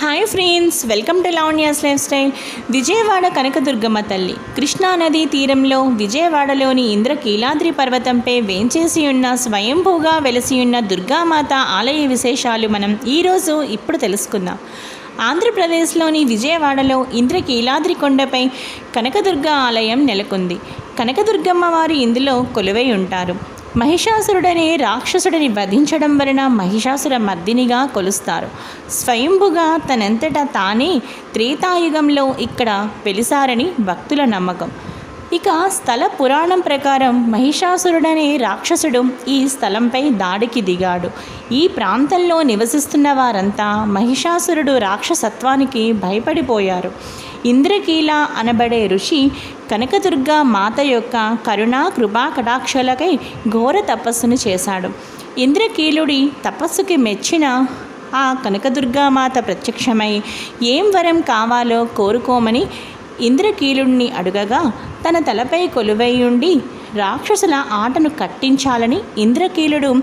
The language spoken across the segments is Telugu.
Hi friends welcome to Lavanya's lifestyle Vijayawada Kanakadurgamma తల్లి కృష్ణానదీ తీరంలో విజయవాడలోని ఇంద్రకీలాద్రి పర్వతంపై వేంచేసి ఉన్న స్వయంభూగా వెలసి ఉన్న దుర్గామాత ఆలయ విశేషాలు మనం ఈరోజు ఇప్పుడు తెలుసుకుందాం. ఆంధ్రప్రదేశ్లోని విజయవాడలో ఇంద్రకీలాద్రి కొండపై కనకదుర్గ ఆలయం నెలకొంది. కనకదుర్గమ్మ వారు ఇందులో కొలువై ఉంటారు. మహిషాసురుడనే రాక్షసుడిని వధించడం వలన మహిషాసుర మర్దినిగా కొలుస్తారు. స్వయంభుగా తనంతటా తానే త్రేతాయుగంలో ఇక్కడ వెలిసారని భక్తుల నమ్మకం. ఇక స్థల పురాణం ప్రకారం మహిషాసురుడనే రాక్షసుడు ఈ స్థలంపై దాడికి దిగాడు. ఈ ప్రాంతంలో నివసిస్తున్న వారంతా మహిషాసురుడు రాక్షసత్వానికి భయపడిపోయారు. ఇంద్రకీల అనబడే ఋషి కనకదుర్గ మాత యొక్క కరుణా కృపా కటాక్షలకై ఘోర తపస్సును చేశాడు. ఇంద్రకీలుడి తపస్సుకి మెచ్చిన ఆ కనకదుర్గామాత ప్రత్యక్షమై ఏం వరం కావాలో కోరుకోమని ఇంద్రకీలుడిని అడుగగా తన తలపై కొలువై ఉండి రాక్షసుల ఆటను కట్టించాలని ఇంద్రకీలుడు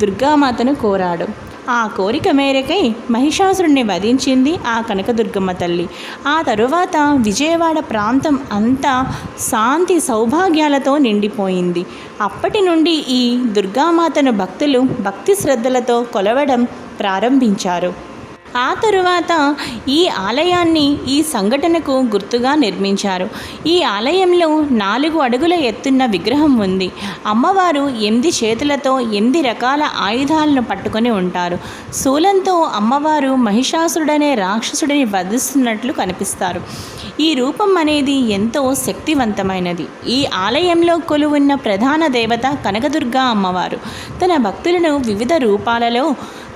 దుర్గామాతను కోరాడు. ఆ కోరిక మేరకై మహిషాసురుణ్ణి వధించింది ఆ కనకదుర్గమ్మ తల్లి. ఆ తరువాత విజయవాడ ప్రాంతం అంతా శాంతి సౌభాగ్యాలతో నిండిపోయింది. అప్పటి నుండి ఈ దుర్గామాతను భక్తులు భక్తి శ్రద్ధలతో కొలవడం ప్రారంభించారు. ఆ తరువాత ఈ ఆలయాన్ని ఈ సంఘటనకు గుర్తుగా నిర్మించారు. ఈ ఆలయంలో నాలుగు అడుగుల ఎత్తున్న విగ్రహం ఉంది. అమ్మవారు ఎనిమిది చేతులతో ఎనిమిది రకాల ఆయుధాలను పట్టుకొని ఉంటారు. శూలంతో అమ్మవారు మహిషాసురుడనే రాక్షసుడిని వధిస్తున్నట్లు కనిపిస్తారు. ఈ రూపం అనేది ఎంతో శక్తివంతమైనది. ఈ ఆలయంలో కొలువున్న ప్రధాన దేవత కనకదుర్గ అమ్మవారు. తన భక్తులను వివిధ రూపాలలో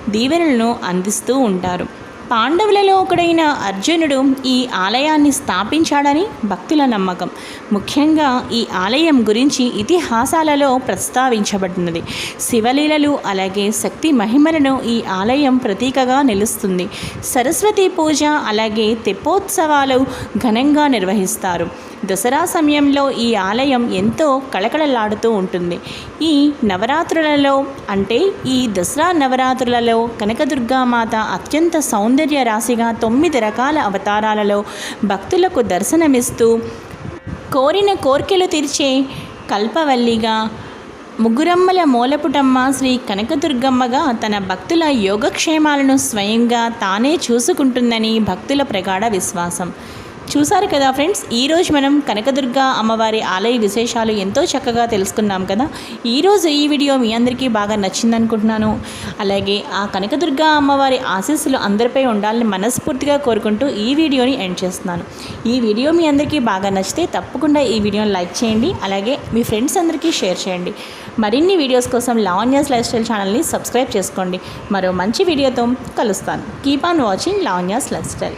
దీవెనలను అందిస్తూ ఉంటారు. పాండవులలో ఒకడైన అర్జునుడు ఈ ఆలయాన్ని స్థాపించాడని భక్తుల నమ్మకం. ముఖ్యంగా ఈ ఆలయం గురించి ఇతిహాసాలలో ప్రస్తావించబడినది. శివలీలలు అలాగే శక్తి మహిమలను ఈ ఆలయం ప్రతీకగా నిలుస్తుంది. సరస్వతి పూజ అలాగే తెప్పోత్సవాలు ఘనంగా నిర్వహిస్తారు. దసరా సమయంలో ఈ ఆలయం ఎంతో కళకళలాడుతూ ఉంటుంది. ఈ నవరాత్రులలో అంటే ఈ దసరా నవరాత్రులలో కనకదుర్గామాత అత్యంత సౌందర్య రాశిగా తొమ్మిది రకాల అవతారాలలో భక్తులకు దర్శనమిస్తూ కోరిన కోర్కెలు తీర్చే కల్పవల్లిగా ముగ్గురమ్మల మూలపుటమ్మ శ్రీ కనకదుర్గమ్మగా తన భక్తుల యోగక్షేమాలను స్వయంగా తానే చూసుకుంటుందని భక్తుల ప్రగాఢ విశ్వాసం. చూసారు కదా ఫ్రెండ్స్ ఈరోజు మనం కనకదుర్గ అమ్మవారి ఆలయ విశేషాలు ఎంతో చక్కగా తెలుసుకున్నాం కదా. ఈరోజు ఈ వీడియో మీ అందరికీ బాగా నచ్చిందనుకుంటున్నాను. అలాగే ఆ కనకదుర్గ అమ్మవారి ఆశీస్సులు అందరిపై ఉండాలని మనస్ఫూర్తిగా కోరుకుంటూ ఈ వీడియోని ఎండ్ చేస్తున్నాను. ఈ వీడియో మీ అందరికీ బాగా నచ్చితే తప్పకుండా ఈ వీడియోని లైక్ చేయండి అలాగే మీ ఫ్రెండ్స్ అందరికీ షేర్ చేయండి. మరిన్ని వీడియోస్ కోసం లావణ్యాస్ లైఫ్ స్టైల్ ఛానల్ని సబ్స్క్రైబ్ చేసుకోండి. మరో మంచి వీడియోతో కలుస్తాను. Keep on watching Lavanya's lifestyle.